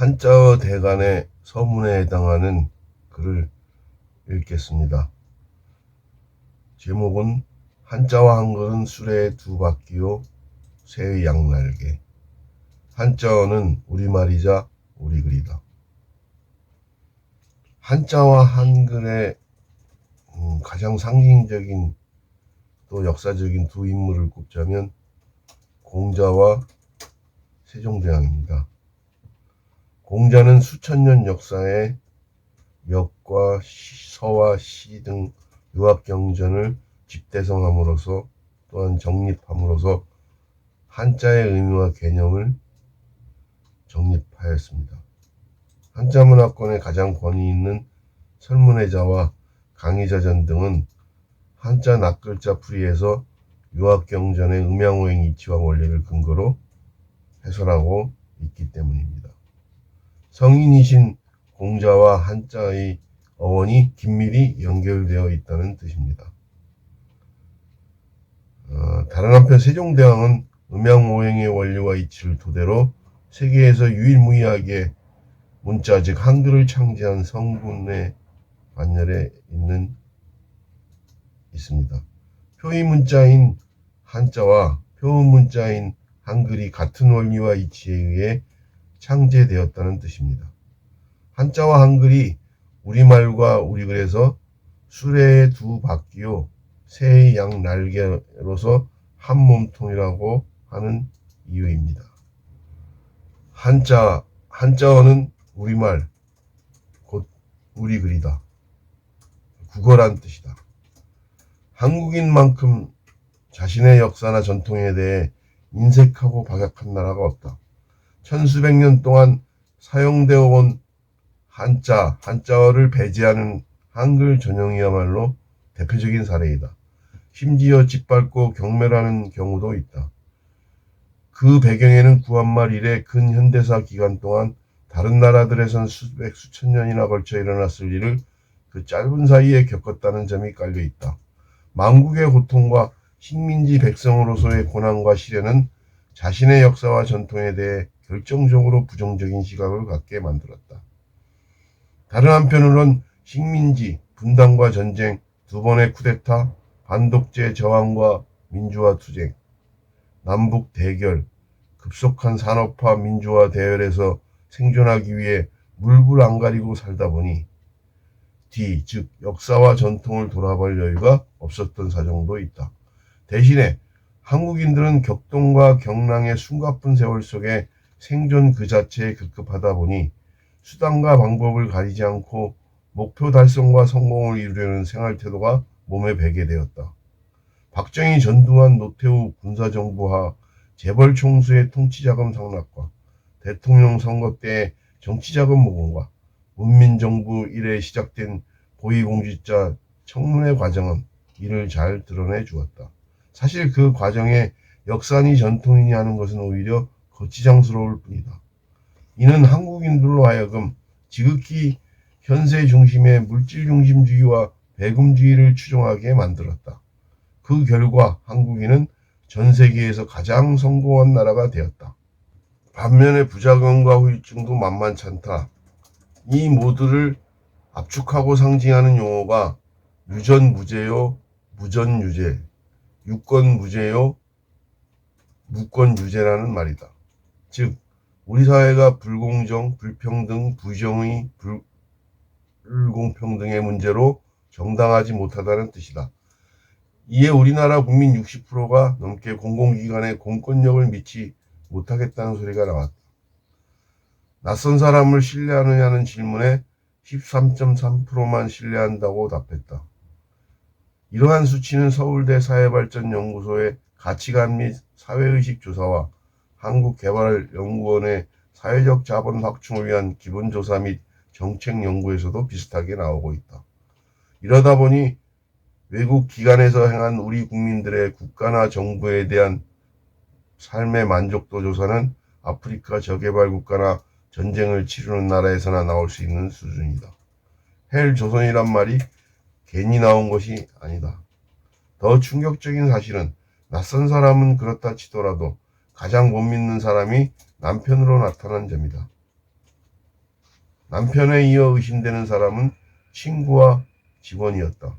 한자어 대간의 서문에 해당하는 글을 읽겠습니다. 제목은 한자와 한글은 수레의 두 바퀴요 새의 양날개 한자어는 우리말이자 우리 글이다. 한자와 한글의 음, 가장 상징적인 또 역사적인 두 인물을 꼽자면 공자와 세종대왕입니다. 공자는 수천 년 역사에 역과 시- 서와 시 등 유학 경전을 집대성함으로써 또한 정립함으로써 한자의 의미와 개념을 정립하였습니다. 한자 문화권의 가장 권위 있는 설문해자와 강의자전 등은 한자 낱글자 풀이에서 유학경전의 음양오행 이치와 원리를 근거로 해설하고 있기 때문입니다. 성인이신 공자와 한자의 어원이 긴밀히 연결되어 있다는 뜻입니다. 어, 다른 한편 세종대왕은 음양오행의 원리와 이치를 토대로 세계에서 유일무이하게 문자 즉 한글을 창제한 성군의 반열에 있는 있습니다. 표의 문자인 한자와 표음 문자인 한글이 같은 원리와 이치에 의해 창제되었다는 뜻입니다. 한자와 한글이 우리말과 우리글에서 수레의 두 바퀴요 새의 양 날개로서 한 몸통이라고 하는 이유입니다. 한자 한자어는 우리말 곧 우리글이다. 국어란 뜻이다. 한국인만큼 자신의 역사나 전통에 대해 인색하고 박약한 나라가 없다. 천수백 년 동안 사용되어 온 한자, 한자어를 배제하는 한글 전형이야말로 대표적인 사례이다. 심지어 짓밟고 경멸하는 경우도 있다. 그 배경에는 구한말 이래 근현대사 기간 동안 다른 나라들에선 수백, 수천 년이나 걸쳐 일어났을 일을 그 짧은 사이에 겪었다는 점이 깔려 있다. 망국의 고통과 식민지 백성으로서의 고난과 시련은 자신의 역사와 전통에 대해 결정적으로 부정적인 시각을 갖게 만들었다. 다른 한편으론 식민지, 분단과 전쟁, 두 번의 쿠데타, 반독재 저항과 민주화 투쟁, 남북 대결, 급속한 산업화 민주화 대열에서 생존하기 위해 물불 안 가리고 살다 보니 뒤, 즉 역사와 전통을 돌아볼 여유가 없었던 사정도 있다. 대신에 한국인들은 격동과 경랑의 숨가쁜 세월 속에 생존 그 자체에 급급하다 보니 수단과 방법을 가리지 않고 목표 달성과 성공을 이루려는 생활 태도가 몸에 배게 되었다. 박정희 전두환 노태우 군사정부하 재벌 총수의 통치자금 상납과 대통령 선거 때 정치자금 모금과 문민정부 이래 시작된 고위공직자 청문회 과정은 이를 잘 드러내 주었다. 사실 그 과정에 역사니 전통이니 하는 것은 오히려 거치장스러울 뿐이다. 이는 한국인들로 하여금 지극히 현세 중심의 물질 중심주의와 배금주의를 추종하게 만들었다. 그 결과 한국인은 전 세계에서 가장 성공한 나라가 되었다. 반면에 부작용과 후유증도 만만찮다. 이 모두를 압축하고 상징하는 용어가 유전무죄요, 무전유죄, 유권무죄요, 무권유죄라는 말이다. 즉, 우리 사회가 불공정, 불평등, 부정의, 불, 불공평등의 문제로 정당하지 못하다는 뜻이다. 이에 우리나라 국민 60%가 넘게 공공기관에 공권력을 미치 못하겠다는 소리가 나왔다. 낯선 사람을 신뢰하느냐는 질문에 13.3%만 신뢰한다고 답했다. 이러한 수치는 서울대 사회발전연구소의 가치관 및 사회의식 조사와 한국개발연구원의 사회적 자본 확충을 위한 기본조사 및 정책 연구에서도 비슷하게 나오고 있다. 이러다 보니 외국 기관에서 행한 우리 국민들의 국가나 정부에 대한 삶의 만족도 조사는 아프리카 저개발 국가나 전쟁을 치르는 나라에서나 나올 수 있는 수준이다. 헬 조선이란 말이 괜히 나온 것이 아니다. 더 충격적인 사실은 낯선 사람은 그렇다 치더라도 가장 못 믿는 사람이 남편으로 나타난 점이다. 남편에 이어 의심되는 사람은 친구와 직원이었다.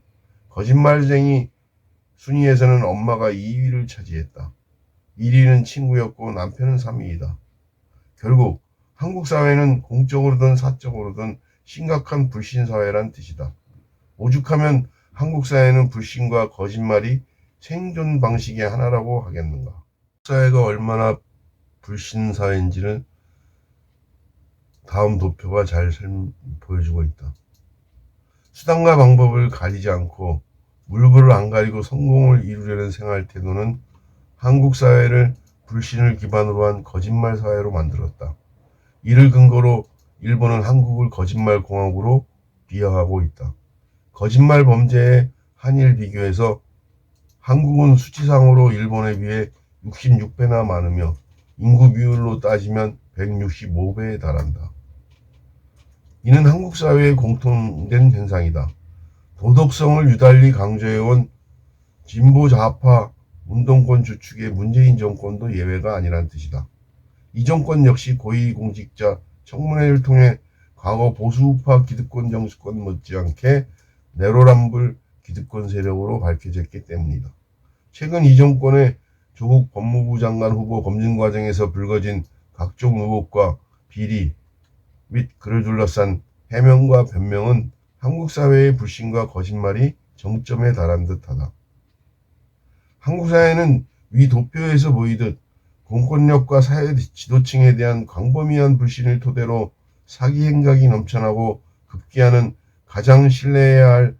거짓말쟁이 순위에서는 엄마가 2위를 차지했다. 1위는 친구였고 남편은 3위이다. 결국 한국 사회는 공적으로든 사적으로든 심각한 불신 사회란 뜻이다. 오죽하면 한국 사회는 불신과 거짓말이 생존 방식의 하나라고 하겠는가. 사회가 얼마나 불신 사회인지를 다음 도표가 잘 보여주고 있다. 수단과 방법을 가리지 않고 물불을 안 가리고 성공을 이루려는 생활 태도는 한국 사회를 불신을 기반으로 한 거짓말 사회로 만들었다. 이를 근거로 일본은 한국을 거짓말 공화국으로 비하하고 있다. 거짓말 범죄의 한일 비교에서 한국은 수치상으로 일본에 비해 66배나 많으며 인구 비율로 따지면 165배에 달한다. 이는 한국 사회의 공통된 현상이다. 도덕성을 유달리 강조해온 진보 좌파 운동권 주축의 문재인 정권도 예외가 아니란 뜻이다. 이 정권 역시 고위공직자 청문회를 통해 과거 보수우파 기득권 정치권 못지않게 내로남불 기득권 세력으로 밝혀졌기 때문이다. 최근 이 정권의 조국 법무부 장관 후보 검증 과정에서 불거진 각종 의혹과 비리 및 그를 둘러싼 해명과 변명은 한국 사회의 불신과 거짓말이 정점에 달한 듯하다. 한국 사회는 위 도표에서 보이듯 공권력과 사회 지도층에 대한 광범위한 불신을 토대로 사기 행각이 넘쳐나고 급기야는 가장 신뢰해야 할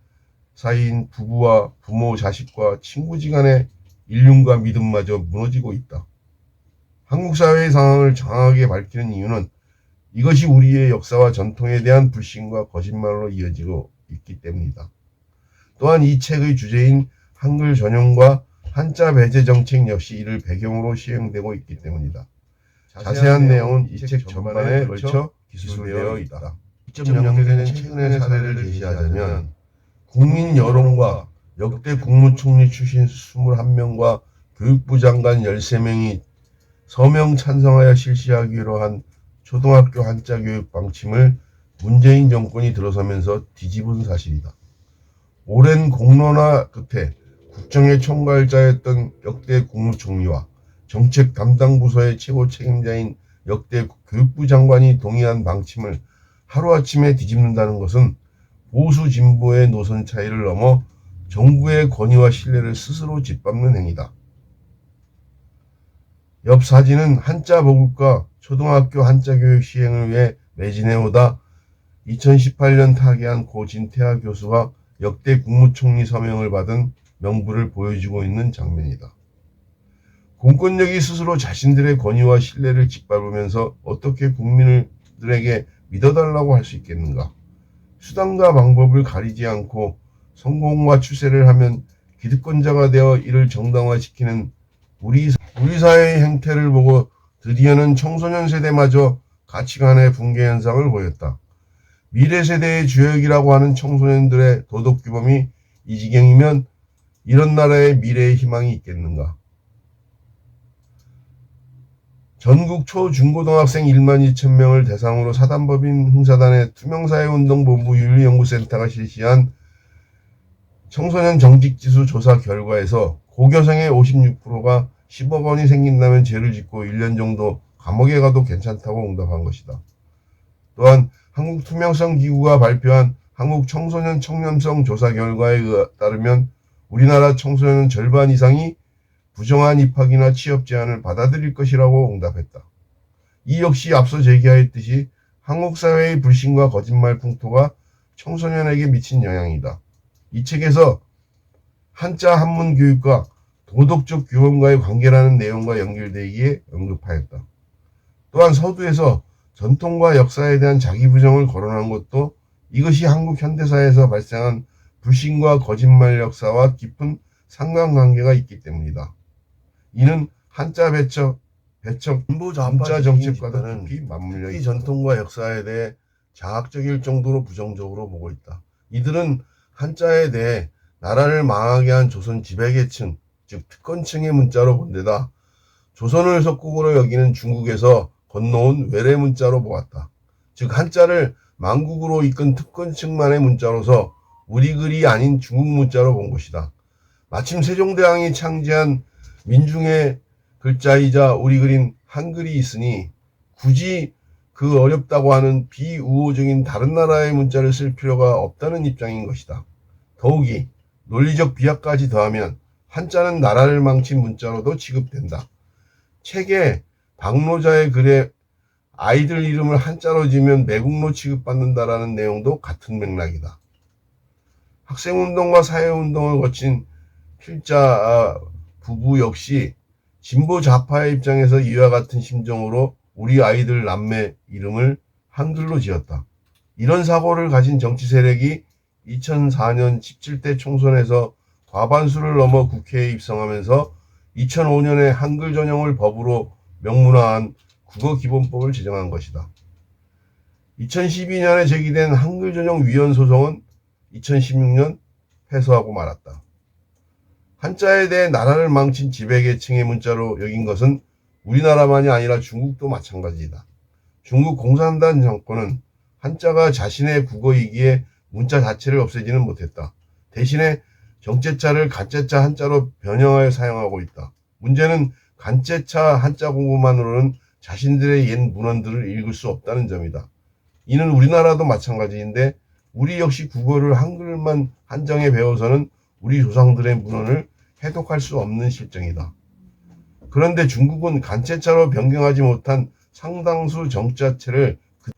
사이인 부부와 부모, 자식과 친구지간의 인륜과 믿음마저 무너지고 있다. 한국 사회의 상황을 정확하게 밝히는 이유는 이것이 우리의 역사와 전통에 대한 불신과 거짓말로 이어지고 있기 때문이다. 또한 이 책의 주제인 한글 전용과 한자 배제 정책 역시 이를 배경으로 시행되고 있기 때문이다. 자세한 내용은 이 책 전반에 걸쳐 기술되어 있다. 2.0세는 최근의 사례를 제시하자면 국민 여론과 역대 국무총리 출신 21명과 교육부 장관 13명이 서명 찬성하여 실시하기로 한 초등학교 한자 교육 방침을 문재인 정권이 들어서면서 뒤집은 사실이다. 오랜 공론화 끝에 국정의 총괄자였던 역대 국무총리와 정책 담당 부서의 최고 책임자인 역대 교육부 장관이 동의한 방침을 하루아침에 뒤집는다는 것은 보수 진보의 노선 차이를 넘어 정부의 권위와 신뢰를 스스로 짓밟는 행위다. 옆 사진은 한자 보급과 초등학교 한자 교육 시행을 위해 매진해오다 2018년 타계한 고 진태하 교수와 역대 국무총리 서명을 받은 명부를 보여주고 있는 장면이다. 공권력이 스스로 자신들의 권위와 신뢰를 짓밟으면서 어떻게 국민들에게 믿어달라고 할 수 있겠는가? 수단과 방법을 가리지 않고 성공과 추세를 하면 기득권자가 되어 이를 정당화시키는 우리, 우리 사회의 행태를 보고 드디어는 청소년 세대마저 가치관의 붕괴 현상을 보였다. 미래 세대의 주역이라고 하는 청소년들의 도덕 규범이 이 지경이면 이런 나라의 미래의 희망이 있겠는가? 전국 초, 중고등학생 1만 2천 명을 대상으로 사단법인 흥사단의 투명사회운동본부 윤리연구센터가 실시한 청소년 정직지수 조사 결과에서 고교생의 56%가 10억 원이 생긴다면 죄를 짓고 1년 정도 감옥에 가도 괜찮다고 응답한 것이다. 또한 한국투명성기구가 발표한 한국 청소년 청렴성 조사 결과에 의- 따르면 우리나라 청소년은 절반 이상이 부정한 입학이나 취업 제안을 받아들일 것이라고 응답했다. 이 역시 앞서 제기하였듯이 한국 사회의 불신과 거짓말 풍토가 청소년에게 미친 영향이다. 이 책에서 한자 한문 교육과 도덕적 규범과의 관계라는 내용과 연결되기에 언급하였다. 또한 서두에서 전통과 역사에 대한 자기 부정을 거론한 것도 이것이 한국 현대사에서 발생한 불신과 거짓말 역사와 깊은 상관관계가 있기 때문이다. 이는 한자 배척, 배척, 한자 정책과는 깊이 맞물려 이 전통과 역사에 대해 자학적일 정도로 부정적으로 보고 있다. 이들은 한자에 대해 나라를 망하게 한 조선 지배계층, 즉 특권층의 문자로 본데다 조선을 속국으로 여기는 중국에서 건너온 외래 문자로 보았다. 즉 한자를 망국으로 이끈 특권층만의 문자로서 우리 글이 아닌 중국 문자로 본 것이다. 마침 세종대왕이 창제한 민중의 글자이자 우리 글인 한글이 있으니 굳이 그 어렵다고 하는 비우호적인 다른 나라의 문자를 쓸 필요가 없다는 입장인 것이다. 더욱이 논리적 비약까지 더하면 한자는 나라를 망친 문자로도 취급된다. 책에 박노자의 글에 아이들 이름을 한자로 지면 매국노 취급받는다라는 내용도 같은 맥락이다. 학생운동과 사회운동을 거친 필자 아, 부부 역시 진보 좌파의 입장에서 이와 같은 심정으로 우리 아이들 남매 이름을 한글로 지었다. 이런 사고를 가진 정치 세력이 2004년 17대 총선에서 과반수를 넘어 국회에 입성하면서 2005년에 한글 전형을 법으로 명문화한 국어기본법을 제정한 것이다. 2012년에 제기된 한글 전형 위헌 소송은 2016년 패소하고 말았다. 한자에 대해 나라를 망친 지배계층의 문자로 여긴 것은 우리나라만이 아니라 중국도 마찬가지이다. 중국 공산당 정권은 한자가 자신의 국어이기에 문자 자체를 없애지는 못했다. 대신에 정체자를 간체자 한자로 변형하여 사용하고 있다. 문제는 간체차 한자 공부만으로는 자신들의 옛 문헌들을 읽을 수 없다는 점이다. 이는 우리나라도 마찬가지인데 우리 역시 국어를 한글만 한정해 배워서는 우리 조상들의 문헌을 해독할 수 없는 실정이다. 그런데 중국은 간체차로 변경하지 못한 상당수 정자체를 그-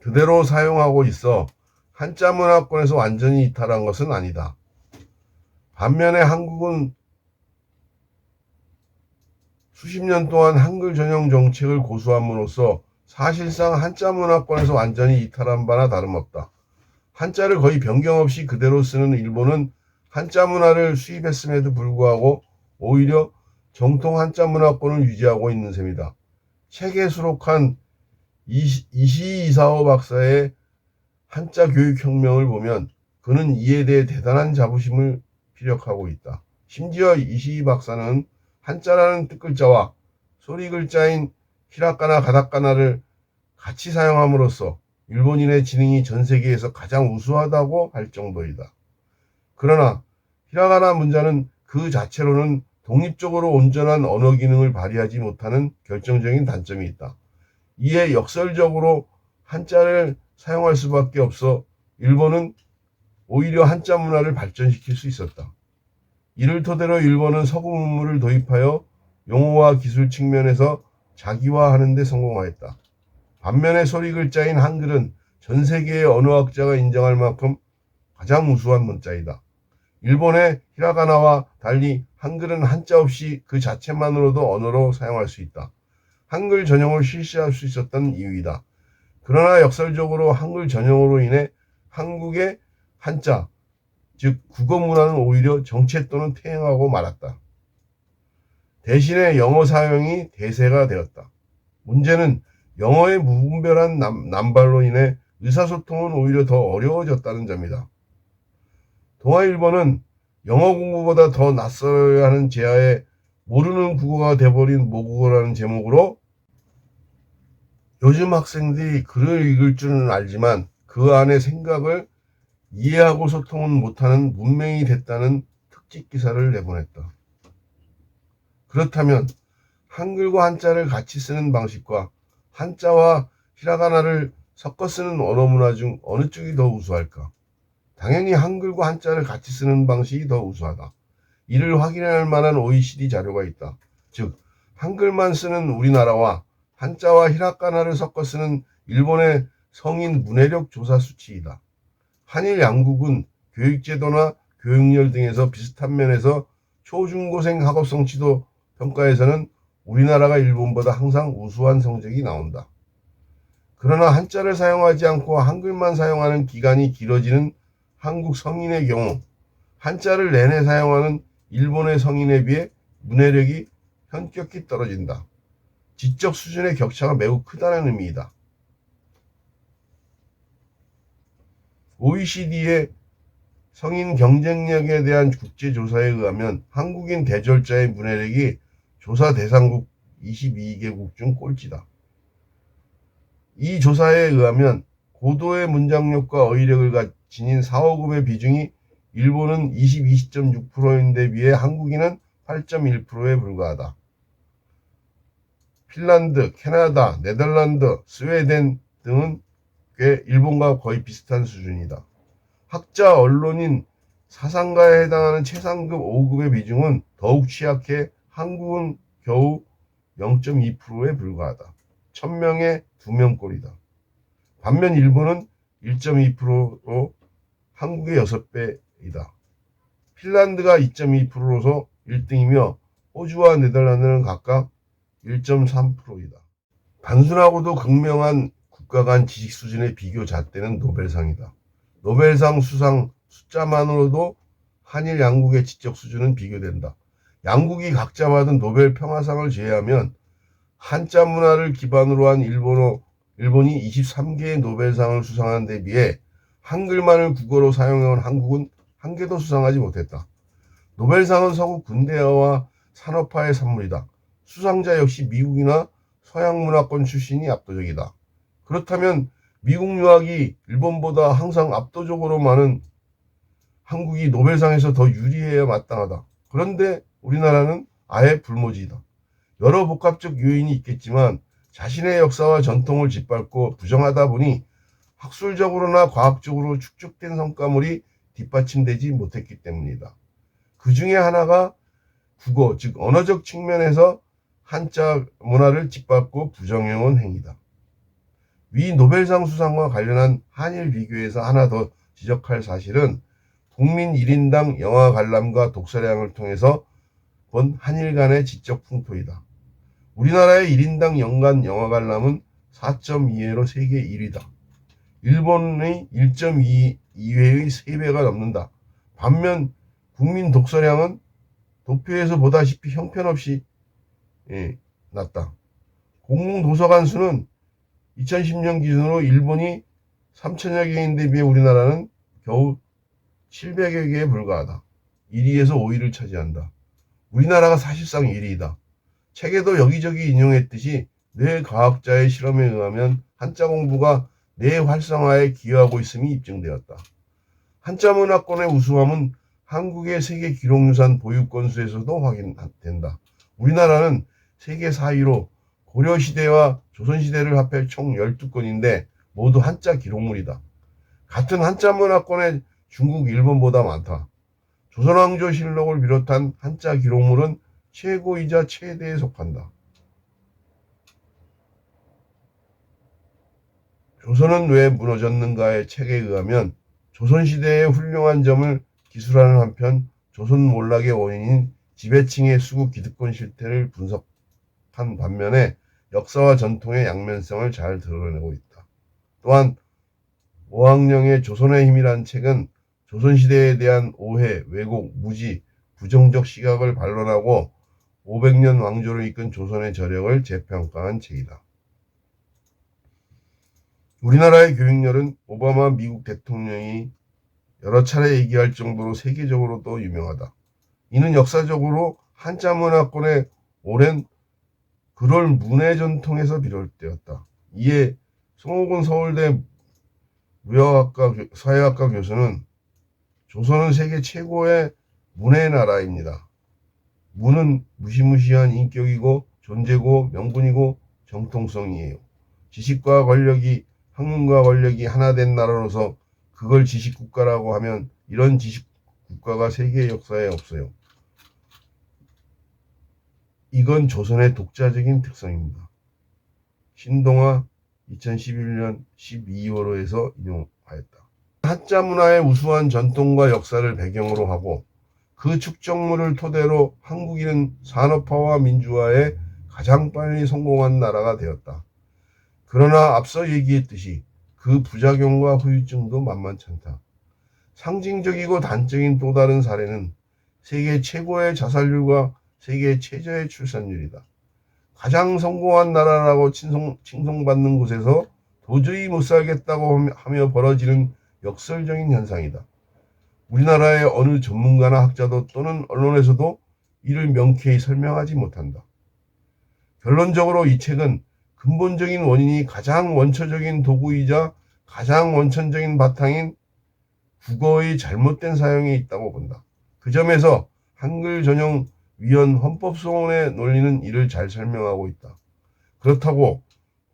그대로 사용하고 있어 한자 문화권에서 완전히 이탈한 것은 아니다. 반면에 한국은 수십 년 동안 한글 전용 정책을 고수함으로써 사실상 한자 문화권에서 완전히 이탈한 바나 다름없다. 한자를 거의 변경 없이 그대로 쓰는 일본은 한자 문화를 수입했음에도 불구하고 오히려 정통 한자 문화권을 유지하고 있는 셈이다. 책에 수록한 이시, 이사오 박사의 한자 교육혁명을 보면 그는 이에 대해 대단한 자부심을 피력하고 있다. 심지어 이시 박사는 한자라는 뜻글자와 소리 글자인 히라카나 가다카나를 같이 사용함으로써 일본인의 지능이 전 세계에서 가장 우수하다고 할 정도이다. 그러나 히라가나 문자는 그 자체로는 독립적으로 온전한 언어 기능을 발휘하지 못하는 결정적인 단점이 있다. 이에 역설적으로 한자를 사용할 수밖에 없어 일본은 오히려 한자 문화를 발전시킬 수 있었다. 이를 토대로 일본은 서구 문물을 도입하여 용어와 기술 측면에서 자기화하는 데 성공하였다. 반면에 소리 글자인 한글은 전 세계의 언어학자가 인정할 만큼 가장 우수한 문자이다. 일본의 히라가나와 달리 한글은 한자 없이 그 자체만으로도 언어로 사용할 수 있다. 한글 전형을 실시할 수 있었던 이유이다. 그러나 역설적으로 한글 전형으로 인해 한국의 한자, 즉 국어 문화는 오히려 정체 또는 퇴행하고 말았다. 대신에 영어 사용이 대세가 되었다. 문제는 영어의 무분별한 남, 남발로 인해 의사소통은 오히려 더 어려워졌다는 점이다. 동아일보는 영어 공부보다 더 낯설어야 하는 제하에 모르는 국어가 돼버린 모국어라는 제목으로 요즘 학생들이 글을 읽을 줄은 알지만 그 안의 생각을 이해하고 소통은 못하는 문맹이 됐다는 특집 기사를 내보냈다. 그렇다면 한글과 한자를 같이 쓰는 방식과 한자와 히라가나를 섞어 쓰는 언어 문화 중 어느 쪽이 더 우수할까? 당연히 한글과 한자를 같이 쓰는 방식이 더 우수하다. 이를 확인할 만한 OECD 자료가 있다. 즉, 한글만 쓰는 우리나라와 한자와 히라가나를 섞어 쓰는 일본의 성인 문해력 조사 수치이다. 한일 양국은 교육제도나 교육열 등에서 비슷한 면에서 초중고생 학업 성취도 평가에서는 우리나라가 일본보다 항상 우수한 성적이 나온다. 그러나 한자를 사용하지 않고 한글만 사용하는 기간이 길어지는 한국 성인의 경우 한자를 내내 사용하는 일본의 성인에 비해 문해력이 현격히 떨어진다. 지적 수준의 격차가 매우 크다는 의미이다. OECD의 성인 경쟁력에 대한 국제조사에 의하면 한국인 대졸자의 문해력이 조사 대상국 22개국 중 꼴찌다. 이 조사에 의하면 고도의 문장력과 어휘력을 가- 지닌 4, 5급의 비중이 일본은 22.6%인데 비해 한국인은 8.1%에 불과하다. 핀란드, 캐나다, 네덜란드, 스웨덴 등은 꽤 일본과 거의 비슷한 수준이다. 학자, 언론인, 사상가에 해당하는 최상급 5급의 비중은 더욱 취약해 한국은 겨우 0.2%에 불과하다. 1000명에 2명꼴이다. 반면 일본은 1.2%로 한국의 6배이다. 핀란드가 2.2%로서 1등이며 호주와 네덜란드는 각각 1.3%이다. 단순하고도 극명한 국가 간 지식 수준의 비교 잣대는 노벨상이다. 노벨상 수상 숫자만으로도 한일 양국의 지적 수준은 비교된다. 양국이 각자 받은 노벨 평화상을 제외하면 한자 문화를 기반으로 한 일본어, 일본이 23개의 노벨상을 수상한 데 비해 한글만을 국어로 사용해온 한국은 한 개도 수상하지 못했다. 노벨상은 서구 군대화와 산업화의 산물이다. 수상자 역시 미국이나 서양 문화권 출신이 압도적이다. 그렇다면 미국 유학이 일본보다 항상 압도적으로 많은 한국이 노벨상에서 더 유리해야 마땅하다. 그런데 우리나라는 아예 불모지이다. 여러 복합적 요인이 있겠지만 자신의 역사와 전통을 짓밟고 부정하다 보니 학술적으로나 과학적으로 축적된 성과물이 뒷받침되지 못했기 때문이다. 그 중에 하나가 국어, 즉 언어적 측면에서 한자 문화를 짓밟고 부정해온 행위다. 위 노벨상 수상과 관련한 한일 비교에서 하나 더 지적할 사실은 국민 1인당 영화 관람과 독서량을 통해서 본 한일 간의 지적 풍토이다. 우리나라의 1인당 연간 영화 관람은 4.2회로 세계 1위다. 일본의 1.2회의 3배가 넘는다. 반면 국민 독서량은 도표에서 보다시피 형편없이 예, 낮다. 공공도서관 수는 2010년 기준으로 일본이 3천여 개인데 비해 우리나라는 겨우 700여 개에 불과하다. 1위에서 5위를 차지한다. 우리나라가 사실상 1위이다. 책에도 여기저기 인용했듯이 뇌 과학자의 실험에 의하면 한자 공부가 뇌 활성화에 기여하고 있음이 입증되었다. 한자 문화권의 우수함은 한국의 세계 기록유산 보유 건수에서도 확인된다. 우리나라는 세계 4위로 고려시대와 조선시대를 합해 총 12건인데 모두 한자 기록물이다. 같은 한자 문화권의 중국, 일본보다 많다. 조선왕조실록을 비롯한 한자 기록물은 최고이자 최대에 속한다. 조선은 왜 무너졌는가의 책에 의하면 조선시대의 훌륭한 점을 기술하는 한편 조선 몰락의 원인인 지배층의 수구 기득권 실태를 분석한 반면에 역사와 전통의 양면성을 잘 드러내고 있다. 또한 오학령의 조선의 힘이란 책은 조선시대에 대한 오해, 왜곡, 무지, 부정적 시각을 반론하고 500년 왕조를 이끈 조선의 저력을 재평가한 책이다. 우리나라의 교육열은 오바마 미국 대통령이 여러 차례 얘기할 정도로 세계적으로도 유명하다. 이는 역사적으로 한자 문화권의 오랜 그럴 문해 전통에서 비롯되었다. 이에 송호근 서울대 무역학과 교- 사회학과 교수는 조선은 세계 최고의 문해 나라입니다. 문은 무시무시한 인격이고 존재고 명분이고 정통성이에요. 지식과 권력이 학문과 권력이 하나 된 나라로서 그걸 지식국가라고 하면 이런 지식국가가 세계 역사에 없어요. 이건 조선의 독자적인 특성입니다. 신동아 2011년 12월호에서 인용하였다. 한자 문화의 우수한 전통과 역사를 배경으로 하고 그 축적물을 토대로 한국인은 산업화와 민주화에 가장 빨리 성공한 나라가 되었다. 그러나 앞서 얘기했듯이 그 부작용과 후유증도 만만찮다. 상징적이고 단적인 또 다른 사례는 세계 최고의 자살률과 세계 최저의 출산율이다. 가장 성공한 나라라고 칭송, 칭송받는 곳에서 도저히 못 살겠다고 하며- 하며 벌어지는 역설적인 현상이다. 우리나라의 어느 전문가나 학자도 또는 언론에서도 이를 명쾌히 설명하지 못한다. 결론적으로 이 책은 근본적인 원인이 가장 원초적인 도구이자 가장 원천적인 바탕인 국어의 잘못된 사용이 있다고 본다. 그 점에서 한글 전용 위원 헌법소원의 논리는 이를 잘 설명하고 있다. 그렇다고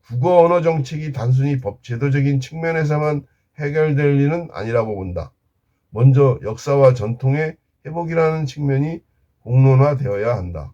국어 언어 정책이 단순히 법 제도적인 측면에서만 해결될 일은 아니라고 본다. 먼저 역사와 전통의 회복이라는 측면이 공론화되어야 한다.